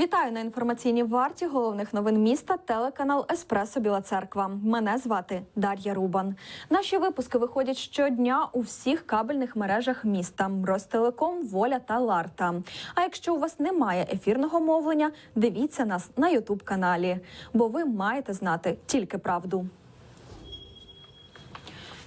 Вітаю на інформаційній варті головних новин міста. Телеканал Еспресо Біла Церква. Мене звати Дар'я Рубан. Наші випуски виходять щодня у всіх кабельних мережах міста: Ростелеком, Воля та Ларта. А якщо у вас немає ефірного мовлення, дивіться нас на Ютуб каналі, бо ви маєте знати тільки правду.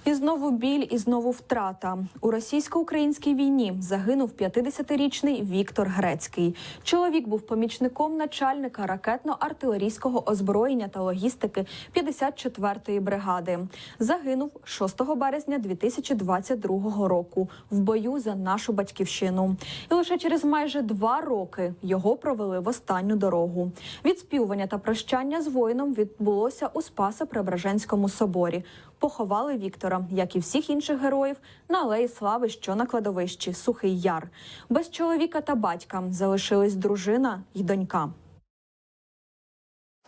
І знову біль, і знову втрата. У російсько-українській війні загинув 50-річний Віктор Грецький. Чоловік був помічником начальника ракетно-артилерійського озброєння та логістики 54-ї бригади. Загинув 6 березня 2022 року в бою за нашу батьківщину. І лише через майже два роки його провели в останню дорогу. Відспівування та прощання з воїном відбулося у Спасо-Преображенському соборі. Поховали Віктора, як і всіх інших героїв, на алеї слави, що на кладовищі Сухий Яр. Без чоловіка та батька залишились дружина й донька.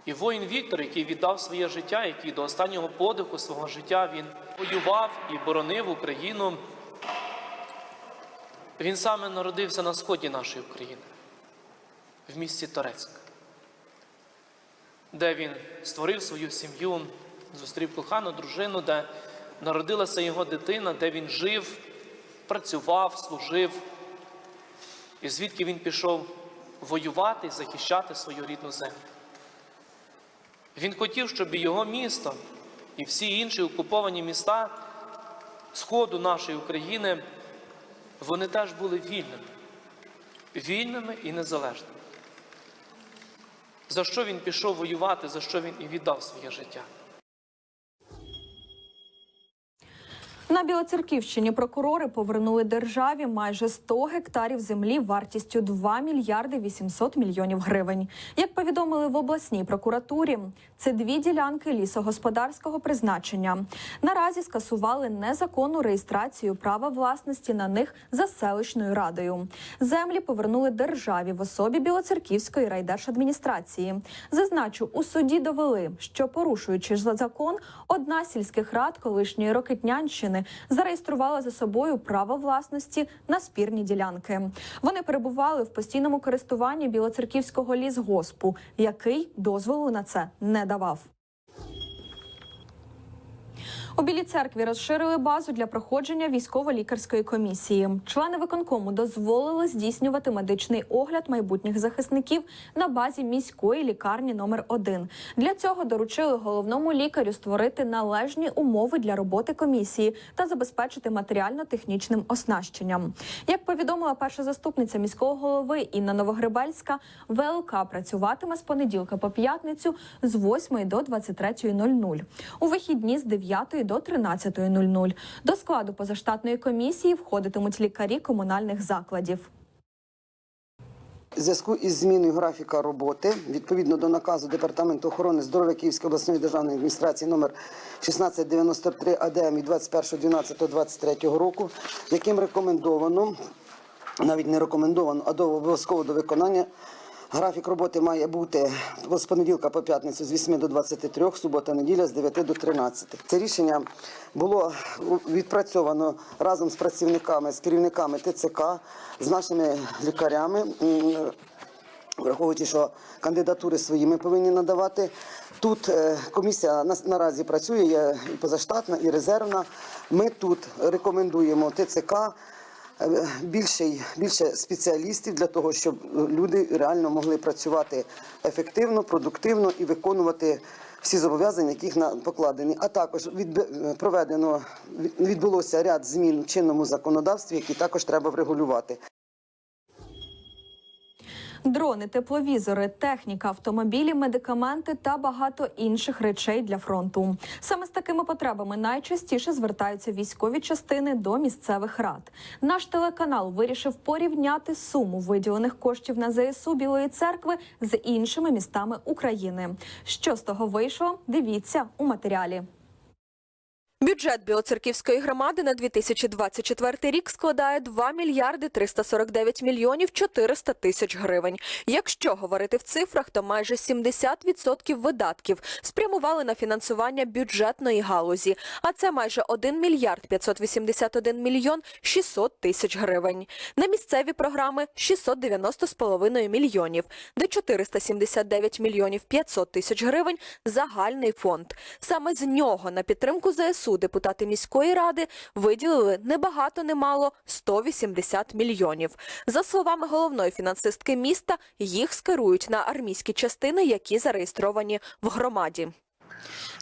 І воїн Віктор, який віддав своє життя, який до останнього подиху свого життя він воював і боронив Україну. Він саме народився на сході нашої України, в місті Торецьк, де він створив свою сім'ю, зустрів кохану дружину, де народилася його дитина, де він жив, працював, служив, і звідки він пішов воювати захищати свою рідну землю. Він хотів, щоб і його місто і всі інші окуповані міста Сходу нашої України, вони теж були вільними, вільними і незалежними. За що він пішов воювати, за що він і віддав своє життя. На Білоцерківщині прокурори повернули державі майже 100 гектарів землі вартістю 2 мільярди 800 мільйонів гривень. Як повідомили в обласній прокуратурі, це дві ділянки лісогосподарського призначення. Наразі скасували незаконну реєстрацію права власності на них за селищною радою. Землі повернули державі в особі Білоцерківської райдержадміністрації. Зазначу, у суді довели, що порушуючи за закон, одна сільських рад колишньої Рокитнянщини зареєструвала за собою право власності на спірні ділянки. Вони перебували в постійному користуванні Білоцерківського лісгоспу, який дозволу на це не давав. У Білій церкві розширили базу для проходження військово-лікарської комісії. Члени виконкому дозволили здійснювати медичний огляд майбутніх захисників на базі міської лікарні номер 1 Для цього доручили головному лікарю створити належні умови для роботи комісії та забезпечити матеріально-технічним оснащенням. Як повідомила перша заступниця міського голови Інна Новогребельська, ВЛК працюватиме з понеділка по п'ятницю з 8 до 23.00. У вихідні з 9 до 13.00. До складу позаштатної комісії входитимуть лікарі комунальних закладів. Зв'язку із зміною графіка роботи відповідно до наказу Департаменту охорони здоров'я Київської обласної державної адміністрації номер 1693 АДМ від 21.12.23 року, яким рекомендовано, навіть не рекомендовано, а до обов'язково до виконання. Графік роботи має бути з понеділка по п'ятницю з 8 до 23, субота, неділя з 9 до 13. Це рішення було відпрацьовано разом з працівниками, з керівниками ТЦК, з нашими лікарями. Враховуючи, що кандидатури свої ми повинні надавати. Тут е, комісія на- наразі працює, є і позаштатна, і резервна. Ми тут рекомендуємо ТЦК е, більше, й- більше спеціалістів для того, щоб люди реально могли працювати ефективно, продуктивно і виконувати всі зобов'язання, які на- покладені. А також е, проведено від- відбулося ряд змін в чинному законодавстві, які також треба врегулювати. Дрони, тепловізори, техніка, автомобілі, медикаменти та багато інших речей для фронту. Саме з такими потребами найчастіше звертаються військові частини до місцевих рад. Наш телеканал вирішив порівняти суму виділених коштів на ЗСУ Білої церкви з іншими містами України. Що з того вийшло? Дивіться у матеріалі. Бюджет Білоцерківської громади на 2024 рік складає 2 мільярди 349 мільйонів 400 тисяч гривень. Якщо говорити в цифрах, то майже 70% видатків спрямували на фінансування бюджетної галузі, а це майже 1 мільярд 581 мільйон 600 тисяч гривень. На місцеві програми 690,5 мільйонів, де 479 мільйонів 500 тисяч гривень загальний фонд. Саме з нього на підтримку ЗСУ депутати міської ради виділили небагато немало 180 мільйонів. За словами головної фінансистки міста, їх скерують на армійські частини, які зареєстровані в громаді.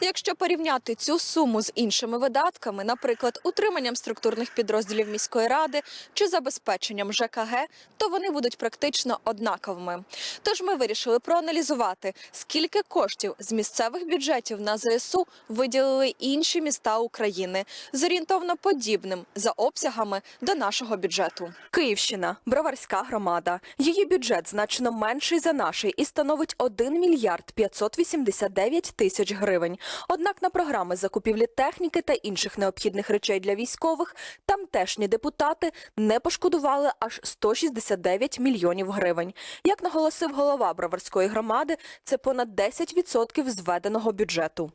Якщо порівняти цю суму з іншими видатками, наприклад, утриманням структурних підрозділів міської ради чи забезпеченням ЖКГ, то вони будуть практично однаковими. Тож ми вирішили проаналізувати, скільки коштів з місцевих бюджетів на ЗСУ виділили інші міста України з орієнтовно подібним за обсягами до нашого бюджету. Київщина, Броварська громада. Її бюджет значно менший за наший і становить 1 мільярд 589 тисяч гривень. Однак на програми закупівлі техніки та інших необхідних речей для військових тамтешні депутати не пошкодували аж 169 мільйонів гривень. Як наголосив голова Броварської громади, це понад 10% зведеного бюджету.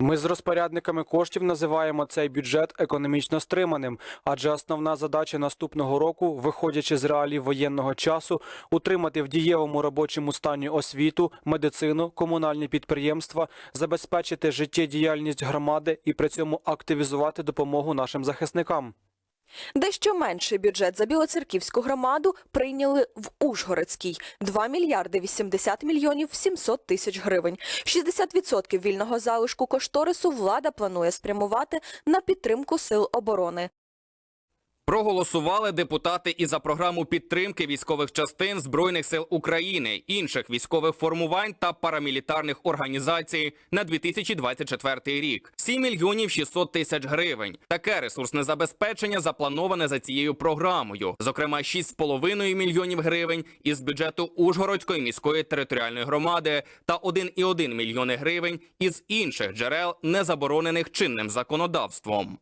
Ми з розпорядниками коштів називаємо цей бюджет економічно стриманим, адже основна задача наступного року, виходячи з реалій воєнного часу, утримати в дієвому робочому стані освіту, медицину, комунальні підприємства, забезпечити життєдіяльність громади і при цьому активізувати допомогу нашим захисникам. Дещо менший бюджет за Білоцерківську громаду прийняли в Ужгородській – 2 мільярди 80 мільйонів 700 тисяч гривень. 60% вільного залишку кошторису влада планує спрямувати на підтримку сил оборони. Проголосували депутати і за програму підтримки військових частин Збройних сил України, інших військових формувань та парамілітарних організацій на 2024 рік. 7 мільйонів 600 тисяч гривень. Таке ресурсне забезпечення заплановане за цією програмою. Зокрема, 6,5 мільйонів гривень із бюджету Ужгородської міської територіальної громади та 1,1 мільйони гривень із інших джерел, не заборонених чинним законодавством.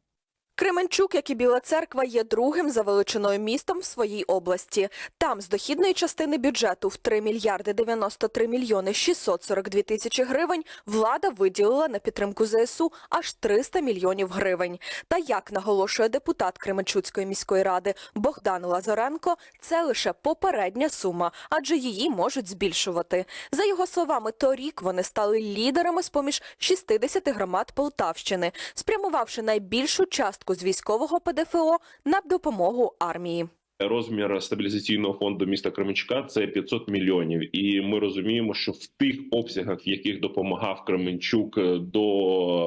Кременчук, як і Біла Церква, є другим за величиною містом в своїй області. Там з дохідної частини бюджету в 3 мільярди 93 мільйони 642 тисячі гривень влада виділила на підтримку ЗСУ аж 300 мільйонів гривень. Та як наголошує депутат Кременчуцької міської ради Богдан Лазаренко, це лише попередня сума, адже її можуть збільшувати. За його словами, торік вони стали лідерами з поміж 60 громад Полтавщини, спрямувавши найбільшу частку з військового ПДФО на допомогу армії. Розмір стабілізаційного фонду міста Кременчука це 500 мільйонів, і ми розуміємо, що в тих обсягах, в яких допомагав Кременчук е, до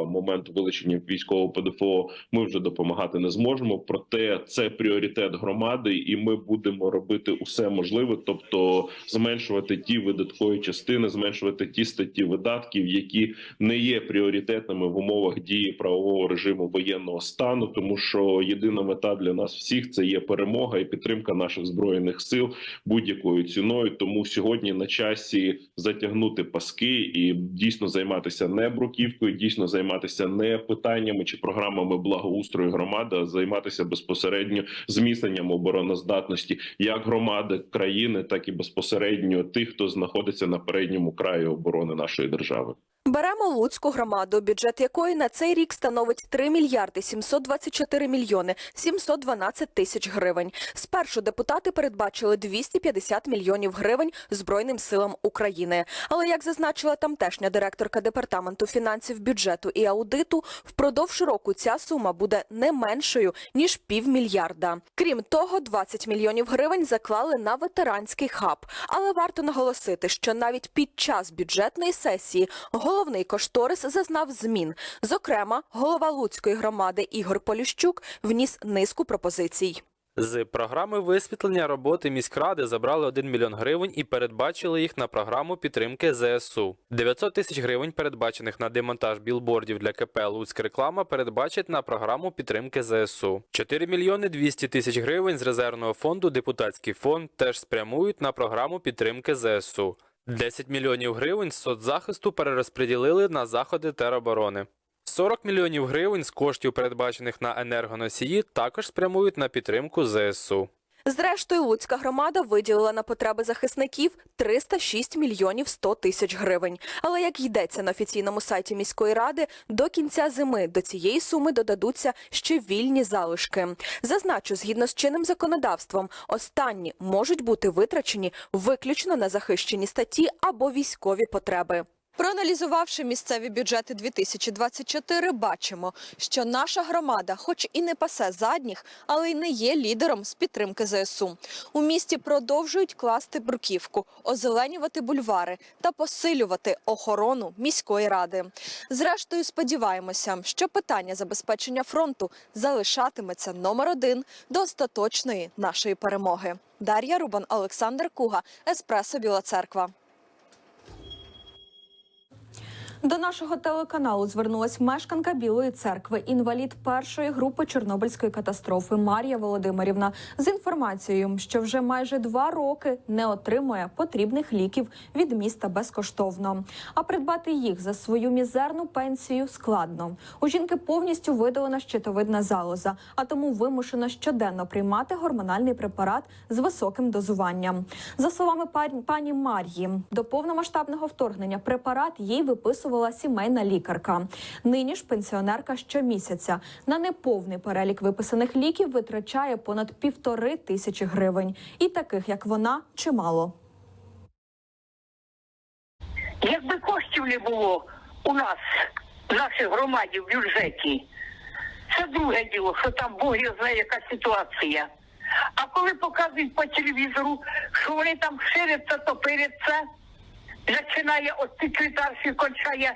моменту вилучення військового ПДФО, ми вже допомагати не зможемо. Проте це пріоритет громади, і ми будемо робити усе можливе, тобто зменшувати ті видаткові частини, зменшувати ті статті видатків, які не є пріоритетними в умовах дії правового режиму воєнного стану, тому що єдина мета для нас всіх це є перемога і підтримка наших збройних сил будь-якою ціною. Тому сьогодні на часі затягнути паски і дійсно займатися не бруківкою, дійсно займатися не питаннями чи програмами благоустрою громади, а займатися безпосередньо зміцненням обороноздатності як громади країни, так і безпосередньо тих, хто знаходиться на передньому краї оборони нашої держави. Беремо Луцьку громаду, бюджет якої на цей рік становить 3 мільярди 724 мільйони 712 тисяч гривень. Спершу депутати передбачили 250 мільйонів гривень Збройним силам України. Але як зазначила тамтешня директорка департаменту фінансів, бюджету і аудиту, впродовж року ця сума буде не меншою ніж півмільярда. Крім того, 20 мільйонів гривень заклали на ветеранський хаб. Але варто наголосити, що навіть під час бюджетної сесії головний кошторис зазнав змін. Зокрема, голова Луцької громади Ігор Поліщук вніс низку пропозицій. З програми висвітлення роботи міськради забрали 1 мільйон гривень і передбачили їх на програму підтримки ЗСУ. 900 тисяч гривень, передбачених на демонтаж білбордів для КП Луцька реклама, передбачать на програму підтримки ЗСУ. 4 мільйони 200 тисяч гривень з резервного фонду депутатський фонд теж спрямують на програму підтримки ЗСУ. 10 мільйонів гривень з соцзахисту перерозподілили на заходи тероборони. 40 мільйонів гривень з коштів, передбачених на енергоносії, також спрямують на підтримку ЗСУ. Зрештою, Луцька громада виділила на потреби захисників 306 мільйонів 100 тисяч гривень. Але як йдеться на офіційному сайті міської ради, до кінця зими до цієї суми додадуться ще вільні залишки. Зазначу, згідно з чинним законодавством, останні можуть бути витрачені виключно на захищені статті або військові потреби. Проаналізувавши місцеві бюджети 2024, бачимо, що наша громада, хоч і не пасе задніх, але й не є лідером з підтримки ЗСУ. У місті продовжують класти бруківку, озеленювати бульвари та посилювати охорону міської ради. Зрештою, сподіваємося, що питання забезпечення фронту залишатиметься номер один до остаточної нашої перемоги. Дар'я Рубан, Олександр Куга, Еспресо Біла Церква. До нашого телеканалу звернулась мешканка Білої церкви, інвалід першої групи Чорнобильської катастрофи Марія Володимирівна з інформацією, що вже майже два роки не отримує потрібних ліків від міста безкоштовно. А придбати їх за свою мізерну пенсію складно. У жінки повністю видалена щитовидна залоза, а тому вимушена щоденно приймати гормональний препарат з високим дозуванням. За словами пані- Мар'ї, до повномасштабного вторгнення препарат їй виписувала сімейна лікарка. Нині ж пенсіонерка щомісяця на неповний перелік виписаних ліків витрачає понад півтори тисячі гривень. І таких, як вона, чимало. Якби коштів не було у нас, в нашій громаді, в бюджеті, це друге діло, що там Бог його знає, яка ситуація. А коли показують по телевізору, що вони там ширяться, топиряться, починає от секретарші, кончає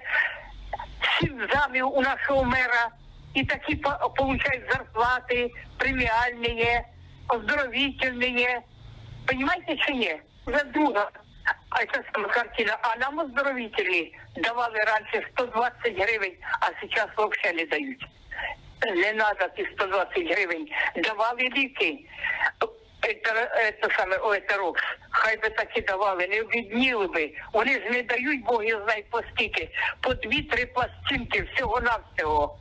сім замів у нашого мера, і такі по- получають зарплати, преміальні, оздоровительні. Понимаете чи ні? Це друга. А це саме картина. А нам оздоровителі давали раніше 120 гривень, а зараз взагалі не дають. Не треба ті 120 гривень. Давали ліки. Це, це саме Оетерокс. Хай би так і давали, не обідніли би. Вони ж не дають, Бог його знає по скільки. По дві-три пластинки всього-навсього.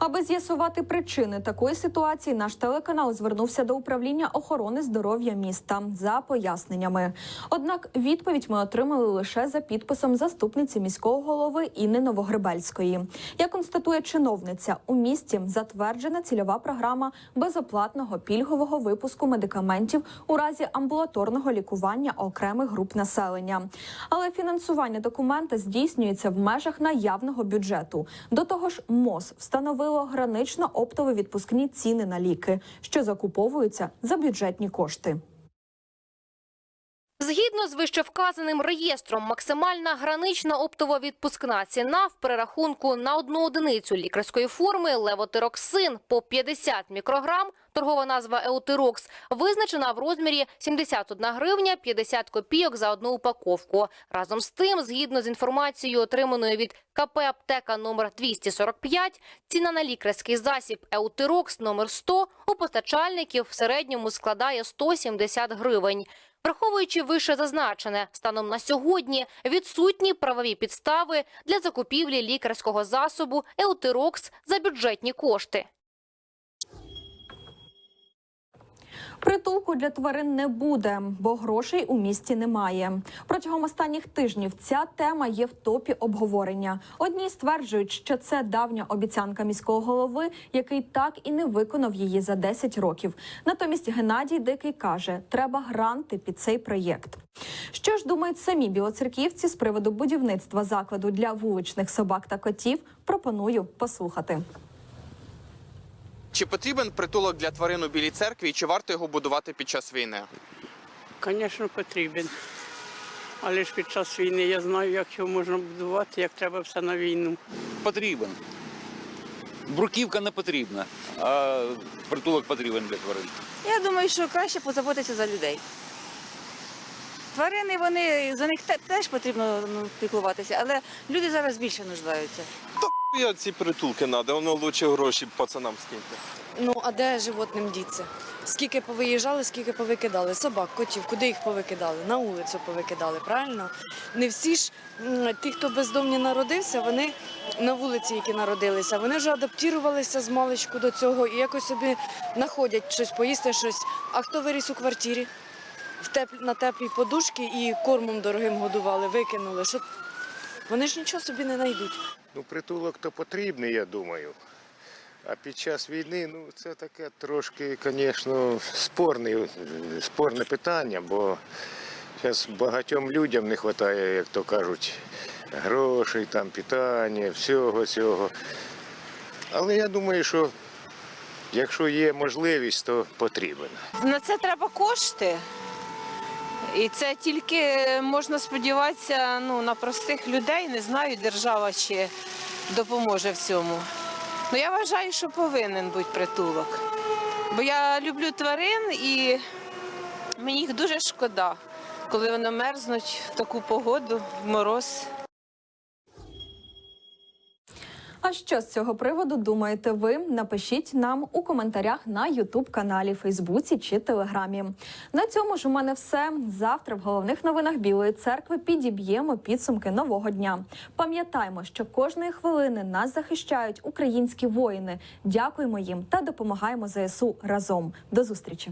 Аби з'ясувати причини такої ситуації, наш телеканал звернувся до управління охорони здоров'я міста за поясненнями. Однак відповідь ми отримали лише за підписом заступниці міського голови Інни Новогребельської. Як констатує чиновниця, у місті затверджена цільова програма безоплатного пільгового випуску медикаментів у разі амбулаторного лікування окремих груп населення. Але фінансування документа здійснюється в межах наявного бюджету. До того ж, МОЗ встановило гранично оптові відпускні ціни на ліки, що закуповуються за бюджетні кошти. Згідно з вищевказаним реєстром, максимальна гранична оптова відпускна ціна в перерахунку на одну одиницю лікарської форми левотироксин по 50 мікрограм, торгова назва Еутирокс, визначена в розмірі 71 гривня 50 копійок за одну упаковку. Разом з тим, згідно з інформацією, отриманою від КП «Аптека» номер 245, ціна на лікарський засіб Еутирокс номер 100 у постачальників в середньому складає 170 гривень. Враховуючи вище зазначене, станом на сьогодні відсутні правові підстави для закупівлі лікарського засобу Еутирокс за бюджетні кошти. Притулку для тварин не буде, бо грошей у місті немає. Протягом останніх тижнів ця тема є в топі обговорення. Одні стверджують, що це давня обіцянка міського голови, який так і не виконав її за 10 років. Натомість Геннадій Дикий каже, треба гранти під цей проєкт. Що ж думають самі білоцерківці з приводу будівництва закладу для вуличних собак та котів? Пропоную послухати. Чи потрібен притулок для тварин у Білій церкві і чи варто його будувати під час війни? Звісно, потрібен. Але ж під час війни я знаю, як його можна будувати, як треба все на війну. Потрібен. Бруківка не потрібна, а притулок потрібен для тварин. Я думаю, що краще позаботитися за людей. Тварини, вони за них те- теж потрібно ну, піклуватися, але люди зараз більше нуждаються. Я ці притулки треба, воно лучше гроші пацанам скиньте. Ну а де животним діться? Скільки повиїжджали, скільки повикидали? Собак, котів, куди їх повикидали? На вулицю повикидали, правильно? Не всі ж ті, хто бездомні народився, вони на вулиці, які народилися, вони вже адаптувалися з маличку до цього і якось собі знаходять щось поїсти, щось. А хто виріс у квартирі? В теплі, на теплій подушці і кормом дорогим годували, викинули. Що... Вони ж нічого собі не знайдуть. Ну, притулок то потрібний, я думаю. А під час війни, ну, це таке трошки, звісно, спорне, спорне питання, бо зараз багатьом людям не вистачає, як то кажуть, грошей, там, питання, всього цього. Але я думаю, що якщо є можливість, то потрібен. На це треба кошти. І це тільки можна сподіватися ну, на простих людей. Не знаю, держава чи допоможе в цьому. Ну я вважаю, що повинен бути притулок. Бо я люблю тварин і мені їх дуже шкода, коли вони мерзнуть в таку погоду, в мороз. А що з цього приводу думаєте ви? Напишіть нам у коментарях на Ютуб каналі, Фейсбуці чи Телеграмі. На цьому ж у мене все. Завтра в головних новинах Білої церкви підіб'ємо підсумки нового дня. Пам'ятаймо, що кожної хвилини нас захищають українські воїни. Дякуємо їм та допомагаємо ЗСУ разом. До зустрічі.